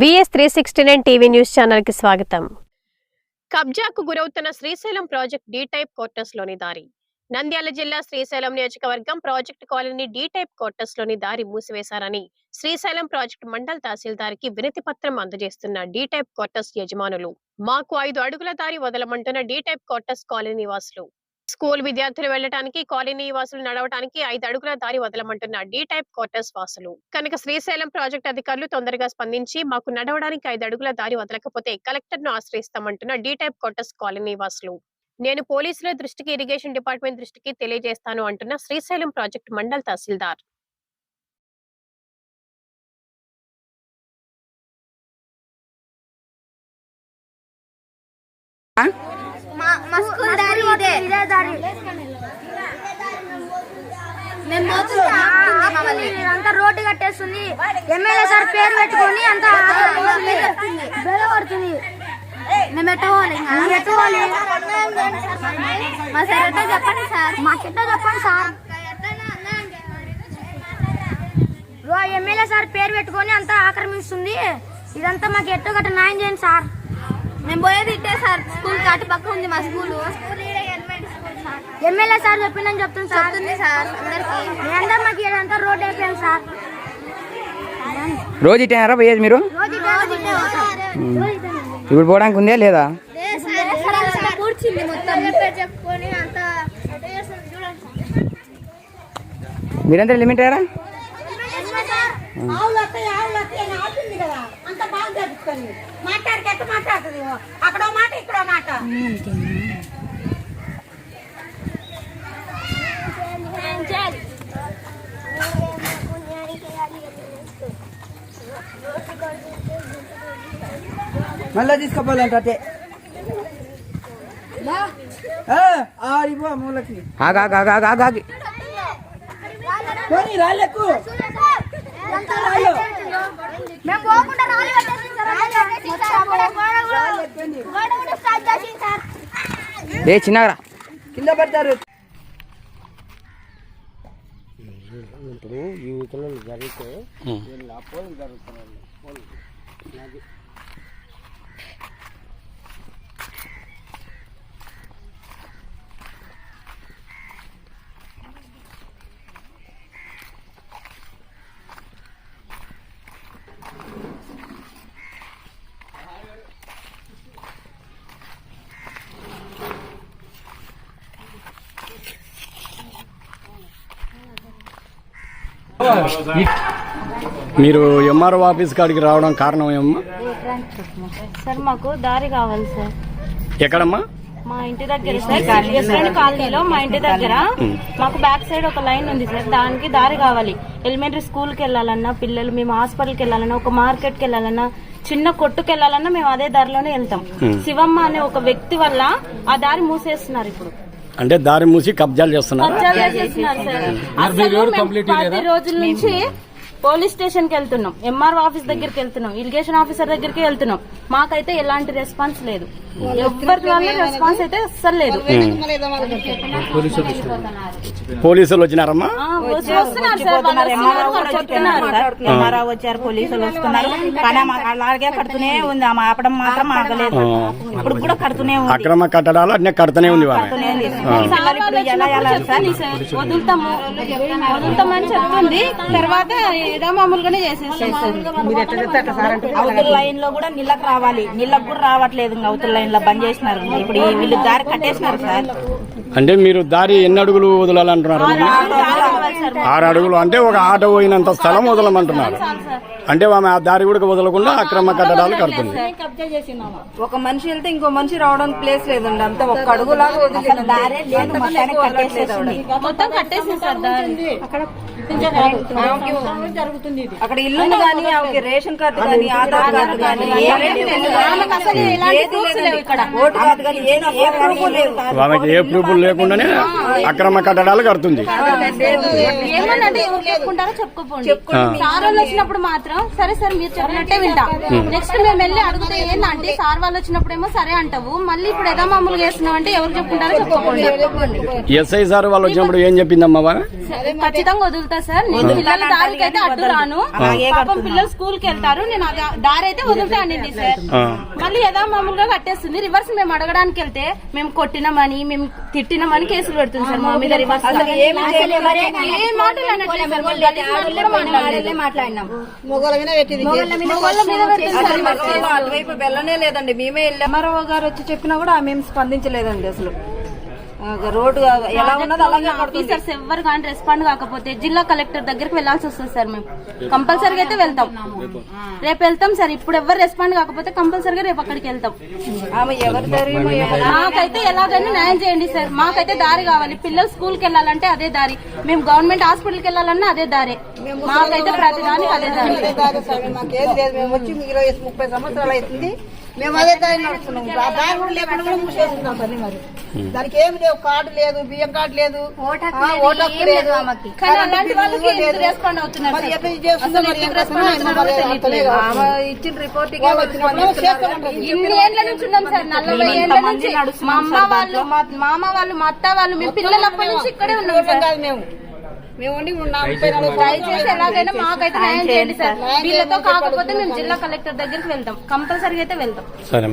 VS three sixty nine TV news ఛానల్కి స్వాగతం. కబ్జాకు గురవుతున్న శ్రీశైలం ప్రాజెక్ట్ డి టైప్ క్వార్టర్స్లోని దారి. నంద్యాల జిల్లా శ్రీశైలం నియోజకవర్గం ప్రాజెక్ట్ కాలనీ డి టైప్ క్వార్టర్స్లోని దారి మూసివేశారని శ్రీశైలం ప్రాజెక్ట్ మండల్ తహసీల్దార్కి వినతి పత్రం అందజేస్తున్న డి టైప్ క్వార్టర్స్ యజమానులు. మాకు ఐదు అడుగుల దారి వదలమంటున్న డి టైప్ క్వార్టర్స్ కాలనీ నివాసులు. స్కూల్ విద్యార్థులు వెళ్ళడానికి కాలనీ వాసులు నడవడానికి ఐదు అడుగుల దారి వదలమంటున్న డి టైప్ క్వార్టర్స్ వాసులు. కనుక శ్రీశైలం ప్రాజెక్ట్ అధికారులు తొందరగా స్పందించి మాకు నడవడానికి ఐదు అడుగుల దారి వదలకపోతే కలెక్టర్ను ఆశ్రయిస్తామంటున్న డి టైప్ క్వార్టర్స్ కాలనీ వాసులు నేను పోలీసుల దృష్టికి ఇరిగేషన్ డిపార్ట్మెంట్ దృష్టికి తెలియజేస్తాను అంటున్న శ్రీశైలం ప్రాజెక్ట్ మండల్ తహసీల్దార్. మా మా స్కూల్ ఇదే ఇదే దారి మేము అంతా రోడ్డు కట్టేస్తుంది ఎమ్మెల్యే సార్ పేరు పెట్టుకొని అంతా మేము ఎట్టుకోవాలి మేము ఎట్టుకోవాలి మా సార్ ఎట్టో చెప్పండి సార్ మాకెట్టో చెప్పండి సార్ ఎమ్మెల్యే సార్ పేరు పెట్టుకొని అంతా ఆక్రమిస్తుంది. ఇదంతా మాకు ఎట్టో గట్ట న్యాయం చేయండి సార్ మేము పోయేది ఇట్టే సార్ స్కూల్ కాటి పక్క ఉంది మా స్కూల్ ఎమ్మెల్యే సార్ చెప్పిందని చెప్తుంది సార్. చెప్తుంది సార్ అందరికి. అందరం మాకు ఇదంతా రోడ్ అయిపోయింది సార్. రోజు ఇటేనారా పోయేది మీరు? రోజు ఇప్పుడు పోవడానికి ఉందే లేదా? కూర్చుంది మొత్తం. చెప్పుకొని అంత మీరంతా లిమిట్ అయ్యారా? మాట్లాడుతుంది అక్కడ మాట ఇక్కడ మాట. మళ్ళా తీసుకోపోవాలంట. అటే ఆడిపో మూలకి. ఆగా ఆగా ఆగా ఆగా ఆగి పోనీ రాళ్ళకు మేము పోకుండా రాళ్ళు కట్టేసింది సార్. మొత్తం గోడ కూడా- గోడ కూడా మీరు ఎంఆర్ఓ ఆఫీస్ కాడికి రావడం కారణం ఏమమ్మా సార్ మాకు దారి కావాలి సార్. ఎక్కడమ్మా? మా ఇంటి దగ్గర సార్ ఎస్ఎన్ కాలనీలో మా ఇంటి దగ్గర మాకు బ్యాక్ సైడ్ ఒక లైన్ ఉంది సార్ దానికి దారి కావాలి. ఎలిమెంటరీ స్కూల్కి వెళ్ళాలన్నా పిల్లలు మేము హాస్పిటల్కి వెళ్ళాలన్నా ఒక మార్కెట్కి వెళ్ళాలన్నా చిన్న కొట్టుకి వెళ్ళాలన్నా మేము అదే దారిలోనే వెళ్తాం. శివమ్మ అనే ఒక వ్యక్తి వల్ల ఆ దారి మూసేస్తున్నారు ఇప్పుడు. అంటే దారి మూసి కబ్జాలు చేస్తున్నారు. రోజుల నుంచి పోలీస్ స్టేషన్కి వెళ్తున్నాం ఎంఆర్ఓ ఆఫీస్ దగ్గరికి వెళ్తున్నాం. ఇరిగేషన్ ఆఫీసర్ దగ్గరికి వెళ్తున్నాం. మాకైతే ఎలాంటి రెస్పాన్స్ లేదు. ఎవరి వల్ల రెస్పాన్స్ అయితే అస్సలు లేదు. పోలీసులు వచ్చినారమ్మా? వస్తున్నారు ఎంఆర్ఓ వచ్చారు పోలీసులు వస్తున్నారు. కానీ అలాగే కడుతూనే ఉంది. ఆమె ఆపడం మాత్రం ఆగలేదు. ఇప్పుడు కూడా కడుతూనే ఉంది. అక్రమ కట్టడాలు అన్నీ కడుతూనే ఉంది వదులుతాము. వదులుతామని చెప్తుంది తర్వాత ఏదో మామూలుగానే చేసేసేస్తుంది అవతల లైన్లో కూడా నీళ్ళకి రావాలి. నీళ్ళకి కూడా రావట్లేదు ఇంకా అవతల లైన్లో బంద్ చేసినారు. ఇప్పుడు ఈ వీళ్ళు దారి కట్టేసినారు సార్. అంటే మీరు దారి ఎన్ని అడుగులు వదలాలంటున్నారు? ఆరు అడుగులు అంటే ఒక ఆటో పోయినంత స్థలం వదలమంటున్నారు. అంటే ఆమె ఆ దారి కూడా వదలకుండా అక్రమ కట్టడాలు కడుతుంది. ఒక మనిషి వెళ్తే ఇంకో మనిషి రావడానికి ప్లేస్ లేదండి. అంతా ఒక్క అడుగులాగా మొత్తం అక్కడ ఇల్లు కానీ ఆమెకి రేషన్ కార్డు కానీ ఆధార్ కార్డు కానీ ఓటు కార్డు కానీ ఏ ప్రూఫ్ ఆమెకి ఏ ప్రూఫ్లు లేకుండానే అక్రమ కట్టడాలు కడుతుంది. చెప్పుకోపోండి. సార్ వాళ్ళు వచ్చినప్పుడు మాత్రం అంటారు సరే సార్ మీరు చెప్పినట్టే వింటాం. నెక్స్ట్ మేము వెళ్ళి అడిగితే ఏంటంటే సార్ వాళ్ళు వచ్చినప్పుడేమో సరే అంటావు. మళ్ళీ ఇప్పుడు ఏదో మామూలుగా వేస్తున్నావు అంటే ఎవరు చెప్పుకుంటారో చెప్పుకోండి. ఎస్ఐ సార్ వాళ్ళు వచ్చినప్పుడు ఏం చెప్పిందమ్మా ఖచ్చితంగా వదులుతా సార్. నేను పిల్లల దారికి అయితే అడ్డు రాను. పాపం పిల్లలు స్కూల్కి వెళ్తారు. నేను దారి అయితే వదులుతా అనింది సార్. మళ్ళీ ఏదో మామూలుగా కట్టేస్తుంది. రివర్స్ మేము అడగడానికి వెళ్తే మేము కొట్టినామని మేము తిట్టినామని కేసులు పెడుతుంది సార్ మా మీద రివర్స్. ఏ మాటలు అనట్లేదు మొగల మీద పెట్టింది. అటువైపు వెళ్ళనే లేదండి. మేమే వెళ్ళాం. ఎంఆర్ఓ గారు వచ్చి చెప్పినా కూడా మేము స్పందించలేదండి అసలు. రోడ్డు ఎలా ఉన్నదో అలాగే పడుతుంది. ఆఫీసర్స్ ఎవరు కానీ రెస్పాండ్ కాకపోతే జిల్లా కలెక్టర్ దగ్గరికి వెళ్ళాల్సి వస్తుంది సార్ మేము. కంపల్సరీగా అయితే వెళ్తాం. రేపు. వెళ్తాం సార్. ఇప్పుడు ఎవరు రెస్పాండ్ కాకపోతే కంపల్సరీగా రేపు అక్కడికి వెళ్తాం. మాకైతే ఎలాగైనా న్యాయం చేయండి సార్. మాకైతే దారి కావాలి. పిల్లలు స్కూల్కి వెళ్ళాలంటే అదే దారి. మేము గవర్నమెంట్ హాస్పిటల్కి వెళ్ళాలన్నా అదే దారి. మాకైతే ప్రతిదానికి అదే దారి. మాకేది లేదు. మేము వచ్చి ఇరవై ముప్పై సంవత్సరాలు అవుతుంది. మేము అదే దారి నడుస్తున్నాం ఆ దారి కూడా లేకుండా కూడా మూసేస్తున్నాం తల్లి మరి. దానికి ఏమి లేవు కార్డు లేదు బియ్యం కార్డు లేదు. ఓటు హక్కు లేదు మరి సార్? ఎట్లా చేస్తుందో మరి? ఏం ఇచ్చిన రిపోర్ట్ నుంచి ఉన్నాం సార్ నలభై నుంచి. మా అమ్మ వాళ్ళు మా మామ వాళ్ళు మా అత్త వాళ్ళు మేము పిల్లలప్పటి నుంచి ఇక్కడే ఉన్నాం సార్. కాదు మేము. దయచేసి ఎలాగైనా మాకైతే న్యాయం చేయండి సార్. వీళ్ళతో కాకపోతే మేము జిల్లా కలెక్టర్ దగ్గరికి వెళ్తాం. కంపల్సరీగా అయితే వెళ్తాం. సరే.